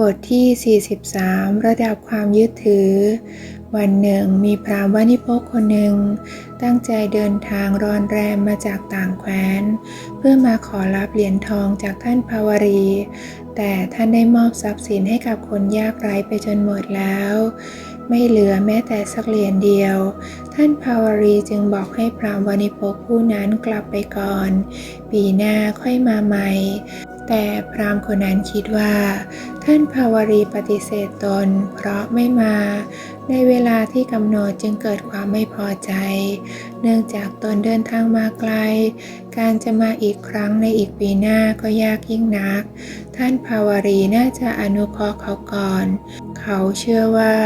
บทที่ 43 ระดับความยึดถือ วันหนึ่งมีพรามวานิพกคนหนึ่ง ตั้งใจเดินทางรอนแรมมาจากต่างแคว้น เพื่อมาขอรับเหรียญทองจากท่านภาวรี แต่ท่านได้มอบทรัพย์สินให้กับคนยากไร้ไปจนหมดแล้ว ไม่เหลือแม้แต่สักเหรียญเดียว ท่านภาวรีจึงบอกให้พรามวานิพกผู้นั้นกลับไปก่อน ปีหน้าค่อยมาใหม่ แต่พรามคนนั้นคิดว่า ท่านภาวรีปฏิเสธตน เพราะไม่มา ในเวลาที่กำหนดจึงเกิดความไม่พอใจ เนื่องจากตนเดินทางมาไกล การจะมาอีกครั้งในอีกปีหน้าก็ยากยิ่งนัก ท่านภาวรีน่าจะอนุเคราะห์เขาก่อน เขาเชื่อว่า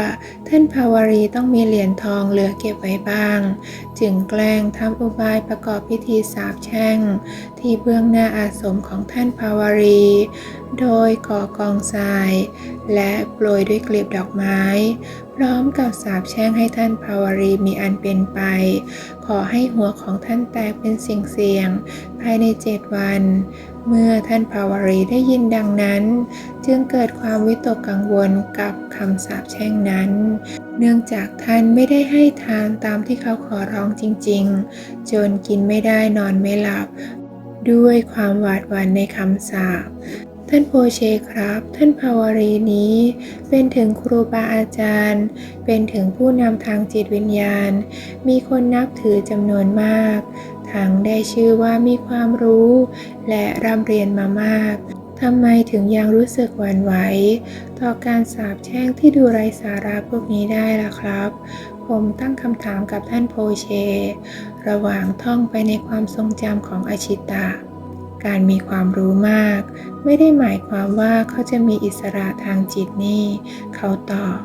ท่านภาวรีต้องมีเหรียญทองเหลือเก็บไว้บ้าง จึงแกล้งทำอุบายประกอบพิธีสาบแช่ง ที่เบื้องหน้าอาสมของท่านภาวรี โดยก่อกองทราย และโปรยด้วยกลีบดอกไม้ พร้อมกับสาบแช่งให้ท่านภาวรีมีอันเป็นไป ขอให้หัวของท่านแตกเป็นสิ่งเสียง ภายในเจ็ดวัน เมื่อท่านภาวรีได้ยินดังนั้น จึงเกิดความวิตกกังวลกับคำสาปแช่งนั้น เนื่องจากท่านไม่ได้ให้ทานตามที่เขาขอร้องจริงๆ จนกินไม่ได้นอนไม่หลับ ด้วยความหวาดหวั่นในคำสาป ท่านโพเชครับ ท่านภาวรีนี้ เป็นถึงครูบาอาจารย์ เป็นถึงผู้นำทางจิตวิญญาณ มีคนนับถือจำนวนมาก ทั้งได้ชื่อว่ามีความรู้ และร่ำเรียนมามากทำไมถึงยังรู้สึกหวั่นไหว ต่อการสาบแช่งที่ดูไร้สาระพวกนี้ได้ล่ะครับ ผมตั้งคำถามกับท่านโพเช ระหว่างท่องไปในความทรงจำของอาชิตะ การมีความรู้มาก ไม่ได้หมายความว่าเขาจะมีอิสระทางจิตนี่ เขาตอบ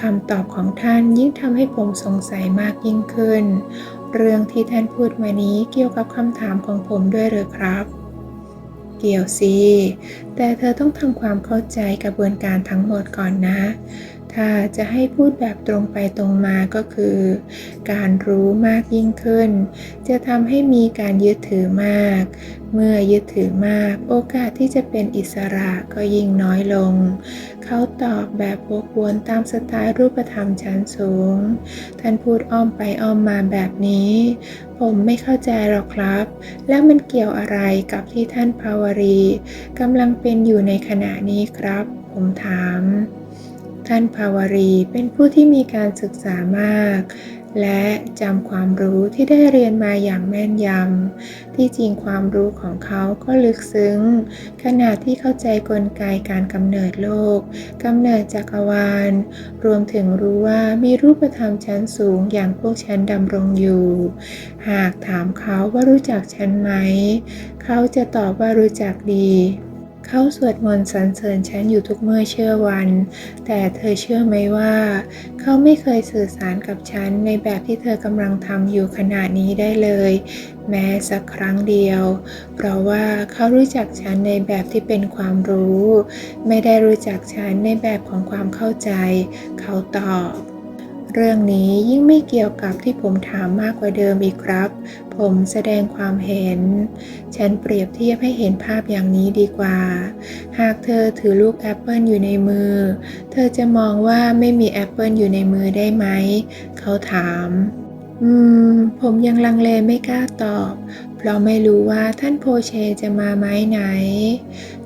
คำตอบของท่านยิ่งทำให้ผมสงสัยมากยิ่งขึ้น เรื่องที่ท่านพูดมานี้เกี่ยวกับคำถามของผมด้วยหรือครับ เกี่ยวสิ แต่เธอต้องทำความเข้าใจกระบวนการทั้งหมดก่อนนะ ถ้าจะให้พูดแบบตรงไปตรงมาก็คือ การรู้มากยิ่งขึ้น จะทำให้มีการยึดถือมาก เมื่อยึดถือมาก โอกาสที่จะเป็นอิสระก็ยิ่งน้อยลง เขาตอบแบบวกวนตามสไตล์รูปธรรมชั้นสูง ท่านพูดอ้อมไปอ้อมมาแบบนี้ ผมไม่เข้าใจหรอกครับ แล้วมันเกี่ยวอะไรกับที่ท่านภาวรีกำลังเป็นอยู่ในขณะนี้ครับ ผมถาม ท่านภาวรีเป็นผู้ที่มีการศึกษามาก และจำความรู้ที่ได้เรียนมาอย่างแม่นยำ ที่จริงความรู้ของเขาก็ลึกซึ้งขนาดที่เข้าใจกลไกการกำเนิดโลกกำเนิดจักรวาล รวมถึงรู้ว่ามีรูปธรรมชั้นสูงอย่างพวกฉันดำรงอยู่ หากถามเขาว่ารู้จักฉันไหม เขาจะตอบว่ารู้จักดี เขาสวดมนต์สรรเสริญฉันอยู่ทุกเมื่อเชื่อวัน แต่เธอเชื่อไหมว่า เขาไม่เคยสื่อสารกับฉันในแบบที่เธอกำลังทำอยู่ขณะนี้ได้เลย แม้สักครั้งเดียว เพราะว่าเขารู้จักฉันในแบบที่เป็นความรู้ ไม่ได้รู้จักฉันในแบบของความเข้าใจ เขาตอบ เรื่องนี้ยิ่งไม่เกี่ยวกับที่ผมถามมากกว่าเดิมอีกครับ ผมแสดงความเห็น ฉันเปรียบเทียบให้เห็นภาพอย่างนี้ดีกว่า หากเธอถือลูกแอปเปิลอยู่ในมือ เธอจะมองว่าไม่มีแอปเปิลอยู่ในมือได้ไหม เขาถาม อืม ผมยังลังเลไม่กล้าตอบ เพราะไม่รู้ว่าท่านโพเชจะมาไม้ไหน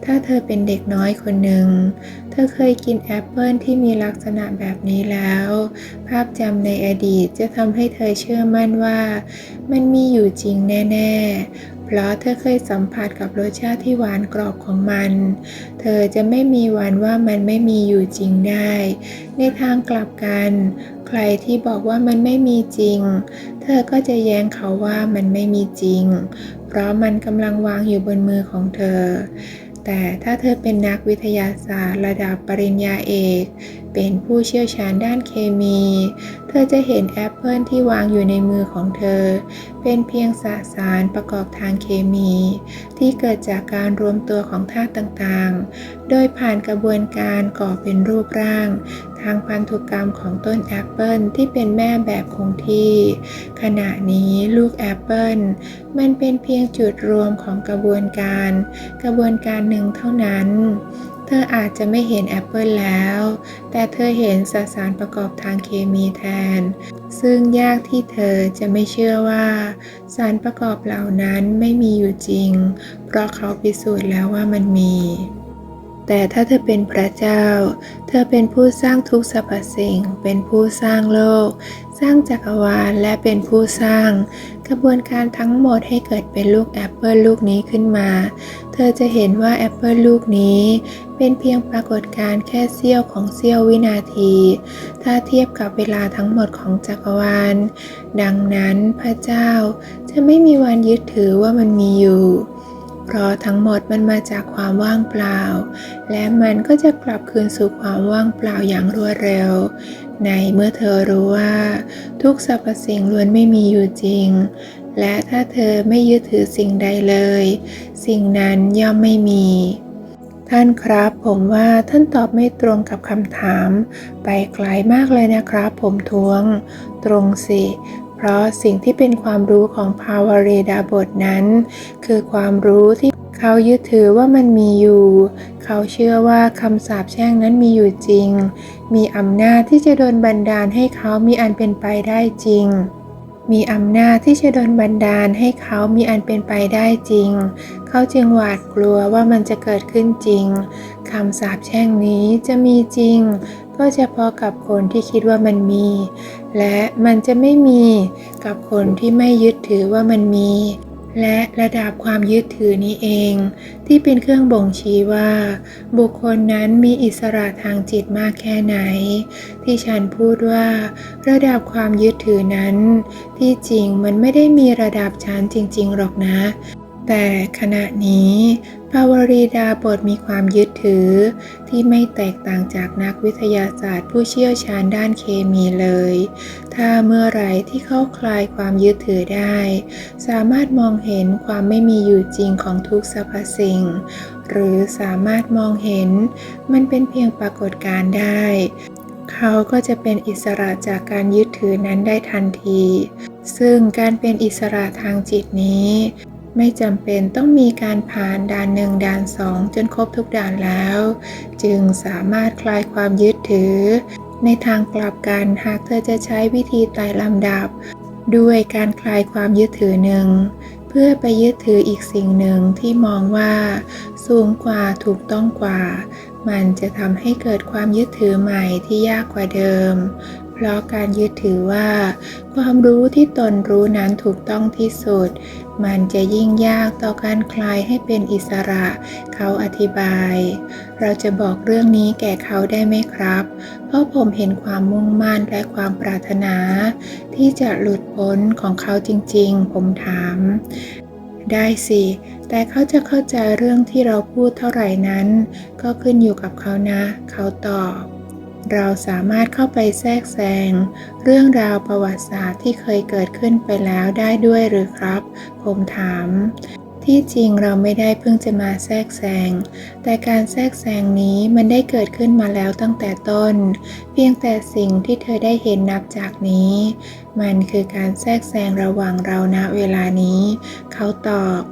ถ้าเธอเป็นเด็กน้อยคนหนึ่ง เธอเคยกินแอปเปิลที่มีลักษณะแบบนี้แล้ว ภาพจำในอดีตจะทำให้เธอเชื่อมั่นว่า มันมีอยู่จริงแน่ ๆ เพราะเธอเคยสัมผัสกับรสชาติที่หวานกรอบของมัน เธอจะไม่มีวันว่ามันไม่มีอยู่จริงได้ ในทางกลับกัน ใครที่บอกว่ามันไม่มีจริง เธอก็จะแย้งเขาว่ามันไม่มีจริง เพราะมันกำลังวางอยู่บนมือของเธอแต่ถ้าเธอเป็นนักวิทยาศาสตร์ระดับปริญญาเอก เป็นผู้เชี่ยวชาญด้านเคมี เธอจะเห็นแอปเปิลที่วางอยู่ในมือของเธอ เป็นเพียงสสารประกอบทางเคมี ที่เกิดจากการรวมตัวของธาตุต่างๆ โดยผ่านกระบวนการก่อเป็นรูปร่าง ทางพันธุกรรมของต้นแอปเปิลที่เป็นแม่แบบคงที่ ขณะนี้ลูกแอปเปิลมันเป็นเพียงจุดรวมของกระบวนการ กระบวนการหนึ่งเท่านั้นเธออาจจะไม่เห็นแอปเปิลแล้ว แต่เธอเห็นสสารประกอบทางเคมีแทน ซึ่งยากที่เธอจะไม่เชื่อว่า สารประกอบเหล่านั้นไม่มีอยู่จริง เพราะเขาพิสูจน์แล้วว่ามันมี แต่ถ้าเธอเป็นพระเจ้า เธอเป็นผู้สร้างทุกสรรพสิ่ง เป็นผู้สร้างโลก ร้างจักรวาลและเป็นผู้สร้าง กระบวนการทั้งหมดให้เกิดเป็นลูกแอปเปิลลูกนี้ขึ้นมา เธอจะเห็นว่าแอปเปิลลูกนี้ เป็นเพียงปรากฏการณ์แค่เสี้ยวของเสี้ยววินาที ถ้าเทียบกับเวลาทั้งหมดของจักรวาล ดังนั้นพระเจ้าจะไม่มีวันยึดถือว่ามันมีอยู่ เพราะทั้งหมดมันมาจากความว่างเปล่า และมันก็จะกลับคืนสู่ความว่างเปล่าอย่างรวดเร็ว ในเมื่อเธอรู้ว่า ทุกสรรพสิ่งล้วนไม่มีอยู่จริง และถ้าเธอไม่ยึดถือสิ่งใดเลย สิ่งนั้นย่อมไม่มีท่านครับผมว่าท่านตอบไม่ตรงกับคำถาม ไปไกลมากเลยนะครับผมทวง ตรงสิ ราะสิ่งที่เป็นความรู้ของภาวเรดาบทนั้น คือความรู้ที่เขายึดถือว่ามันมีอยู่ เขาเชื่อว่าคำสาปแช่งนั้นมีอยู่จริง มีอำนาจที่จะโดนบันดาลให้เขามีอันเป็นไปได้จริง มีอำนาจที่จะโดนบันดาลให้เขามีอันเป็นไปได้จริง เขาจึงหวาดกลัวว่ามันจะเกิดขึ้นจริง คำสาปแช่งนี้จะมีจริง ก็เฉพาะกับคนที่คิดว่ามันมี และมันจะไม่มีกับคนที่ไม่ยึดถือว่ามันมี และระดับความยึดถือนี้เอง ที่เป็นเครื่องบ่งชี้ว่า บุคคลนั้นมีอิสระทางจิตมากแค่ไหน ที่ฉันพูดว่า ระดับความยึดถือนั้น ที่จริงมันไม่ได้มีระดับชั้นจริง ๆ หรอกนะ แต่ขณะนี้ภาวรีดาบทมีความยึดถือ ที่ไม่แตกต่างจากนักวิทยาศาสตร์ผู้เชี่ยวชาญด้านเคมีเลย ถ้าเมื่อไหร่ที่เข้าคลายความยึดถือได้ สามารถมองเห็นความไม่มีอยู่จริงของทุกสรรพสิ่ง หรือสามารถมองเห็นมันเป็นเพียงปรากฏการณ์ได้ เขาก็จะเป็นอิสระจากการยึดถือนั้นได้ทันที ซึ่งการเป็นอิสระทางจิตนี้ ไม่จำเป็นต้องมีการผ่านด่านหนึ่งด่านสองจนครบทุกด่านแล้ว จึงสามารถคลายความยึดถือ ในทางกลับกันหากเธอจะใช้วิธีไต่ลำดับ ด้วยการคลายความยึดถือหนึ่งเพื่อไปยึดถืออีกสิ่งหนึ่งที่มองว่า สูงกว่าถูกต้องกว่า มันจะทำให้เกิดความยึดถือใหม่ที่ยากกว่าเดิม เพราะการยึดถือว่า ความรู้ที่ตนรู้นั้นถูกต้องที่สุด มันจะยิ่งยากต่อการคลายให้เป็นอิสระ เขาอธิบาย เราจะบอกเรื่องนี้แก่เขาได้ไหมครับ เพราะผมเห็นความมุ่งมั่นและความปรารถนา ที่จะหลุดพ้นของเขาจริงๆ ผมถาม ได้สิแต่เขาจะเข้าใจเรื่องที่เราพูดเท่าไหร่นั้น ก็ขึ้นอยู่กับเขานะ เขาตอบ เราสามารถเข้าไปแทรกแซง เรื่องราวประวัติศาสตร์ที่เคยเกิดขึ้นไปแล้วได้ด้วยหรือครับ ผมถาม ที่จริงเราไม่ได้เพิ่งจะมาแทรกแซง แต่การแทรกแซงนี้มันได้เกิดขึ้นมาแล้วตั้งแต่ต้น เพียงแต่สิ่งที่เธอได้เห็นนับจากนี้ มันคือการแทรกแซงระหว่างเราณเวลานี้ เขาตอบ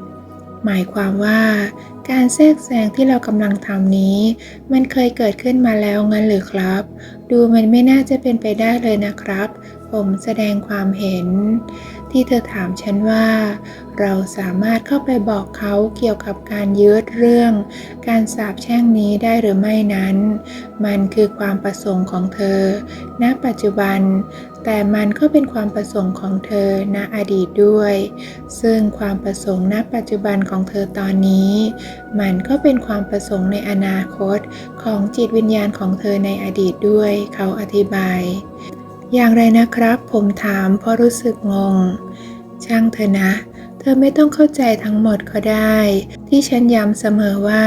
หมายความว่า การแทรกแซงที่เรากำลังทำนี้ มันเคยเกิดขึ้นมาแล้วงั้นหรือครับ ดูมันไม่น่าจะเป็นไปได้เลยนะครับ ผมแสดงความเห็น ที่เธอถามฉันว่า เราสามารถเข้าไปบอกเขาเกี่ยวกับการยึดเรื่อง การสาปแช่งนี้ได้หรือไม่นั้น มันคือความประสงค์ของเธอ ณ ปัจจุบัน แต่มันก็เป็นความประสงค์ของเธอณอดีตด้วย ซึ่งความประสงค์ณ ปัจจุบันของเธอตอนนี้ มันก็เป็นความประสงค์ในอนาคตของจิตวิญญาณของเธอในอดีตด้วย เขาอธิบาย อย่างไรนะครับ ผมถามเพราะรู้สึกงง ช่างเธอนะ เธอไม่ต้องเข้าใจทั้งหมดก็ได้ ที่ฉันย้ำเสมอว่า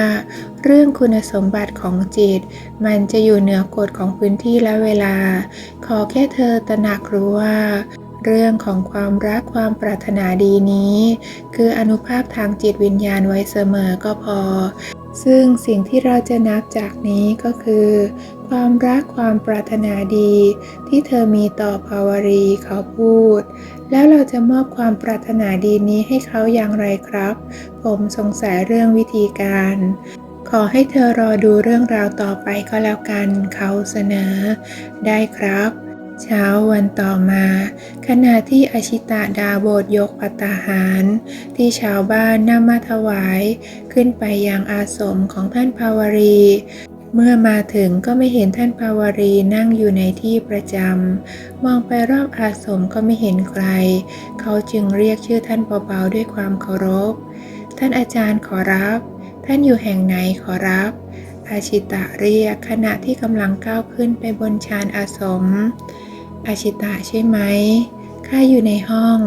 เรื่องคุณสมบัติของจิต มันจะอยู่เหนือกฎของพื้นที่และเวลา ขอแค่เธอตระหนักรู้ว่าเรื่องของความรักความปรารถนาดีนี้ คืออนุภาพทางจิตวิญญาณไว้เสมอก็พอ ซึ่งสิ่งที่เราจะนับจากนี้ก็คือ ความรักความปรารถนาดีที่เธอมีต่อภาวรีเขาพูด แล้วเราจะมอบความปรารถนาดีนี้ให้เขาอย่างไรครับ ผมสงสัยเรื่องวิธีการ ขอให้เธอรอดูเรื่องราวต่อไปก็แล้วกัน เขาเสนอ ได้ครับเช้าวันต่อมา ขณะที่อชิตะดาโบทยกปัตตาหาร ที่ชาวบ้านนำมาถวาย ขึ้นไปยังอาสมของท่านภาวรี เมื่อมาถึงก็ไม่เห็นท่านภาวรีนั่งอยู่ในที่ประจำ มองไปรอบอาสมก็ไม่เห็นใคร เขาจึงเรียกชื่อท่านเบาๆด้วยความเคารพ ท่านอาจารย์ขอรับ ท่านอยู่แห่งไหนขอรับ อาชิตะเรียกขณะที่กำลังก้าวขึ้นไปบนชานอาสม อาชิตะใช่ไหม ข้าอยู่ในห้อง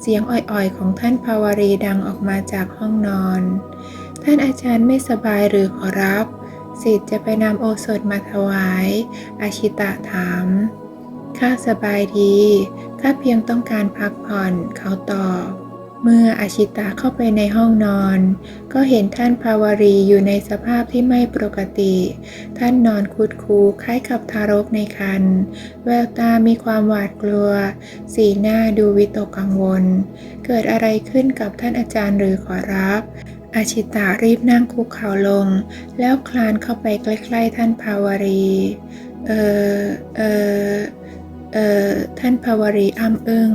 เสียงอ่อยๆ ของท่านภาวรีดังออกมาจากห้องนอน ท่านอาจารย์ไม่สบายหรือขอรับ สิทธิ์จะไปนำโอสถมาถวาย อาชิตะถาม ข้าสบายดี ข้าเพียงต้องการพักผ่อน เขาตอบ เมื่ออาชิตะเข้าไปในห้องนอน ก็เห็นท่านภาวรีอยู่ในสภาพที่ไม่ปกติ ท่านนอนคุดคูคล้ายกับทารกในครรภ์ แววตามีความหวาดกลัว สีหน้าดูวิตกกังวล เกิดอะไรขึ้นกับท่านอาจารย์หรือขอรับ อาชิตะรีบนั่งคุกเข่าลง แล้วคลานเข้าไปใกล้ๆท่านภาวรี เออ เออ เออ ท่านภาวรีอ้ำอึ้ง